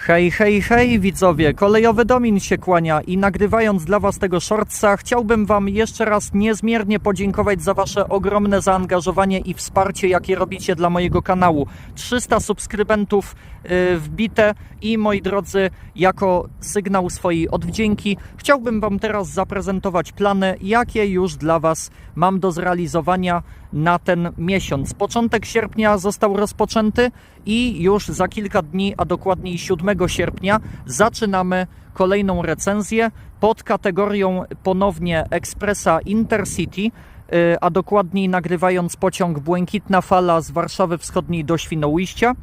Hej, hej, hej widzowie, kolejowy Domin się kłania i nagrywając dla Was tego shortsa chciałbym Wam jeszcze raz niezmiernie podziękować za Wasze ogromne zaangażowanie i wsparcie, jakie robicie dla mojego kanału. 300 subskrybentów y, wbite i moi drodzy, jako sygnał swojej odwdzięki chciałbym Wam teraz zaprezentować plany, jakie już dla Was mam do zrealizowania na ten miesiąc. Początek sierpnia został rozpoczęty i już za kilka dni, a dokładniej 7 sierpnia, zaczynamy kolejną recenzję pod kategorią ponownie Ekspresa Intercity, y, a dokładniej nagrywając pociąg Błękitna Fala z Warszawy Wschodniej do Świnoujścia.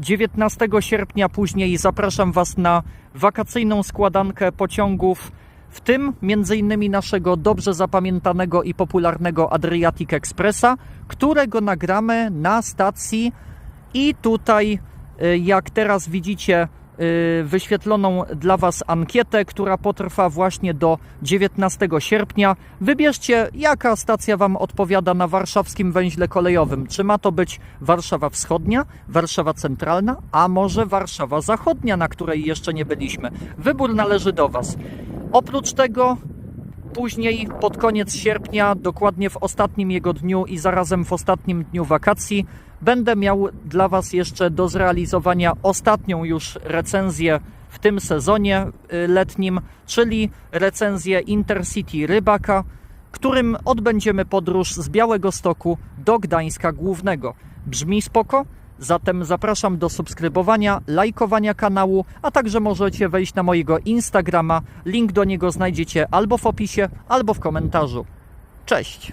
19 sierpnia później zapraszam Was na wakacyjną składankę pociągów, w tym m.in. naszego dobrze zapamiętanego i popularnego Adriatic Expressa, którego nagramy na stacji i tutaj, y, jak teraz widzicie, y, wyświetloną dla Was ankietę, która potrwa właśnie do 19 sierpnia. Wybierzcie, jaka stacja Wam odpowiada na warszawskim węźle kolejowym. Czy ma to być Warszawa Wschodnia, Warszawa Centralna, a może Warszawa Zachodnia, na której jeszcze nie byliśmy. Wybór należy do Was. Oprócz tego Później, pod koniec sierpnia, dokładnie w ostatnim jego dniu i zarazem w ostatnim dniu wakacji, będę miał dla Was jeszcze do zrealizowania ostatnią już recenzję w tym sezonie y, letnim, czyli recenzję Intercity Rybaka, którym odbędziemy podróż z Białego Stoku do Gdańska Głównego. Brzmi spoko? Zatem zapraszam do subskrybowania, lajkowania kanału, a także możecie wejść na mojego Instagrama. Link do niego znajdziecie albo w opisie, albo w komentarzu. Cześć!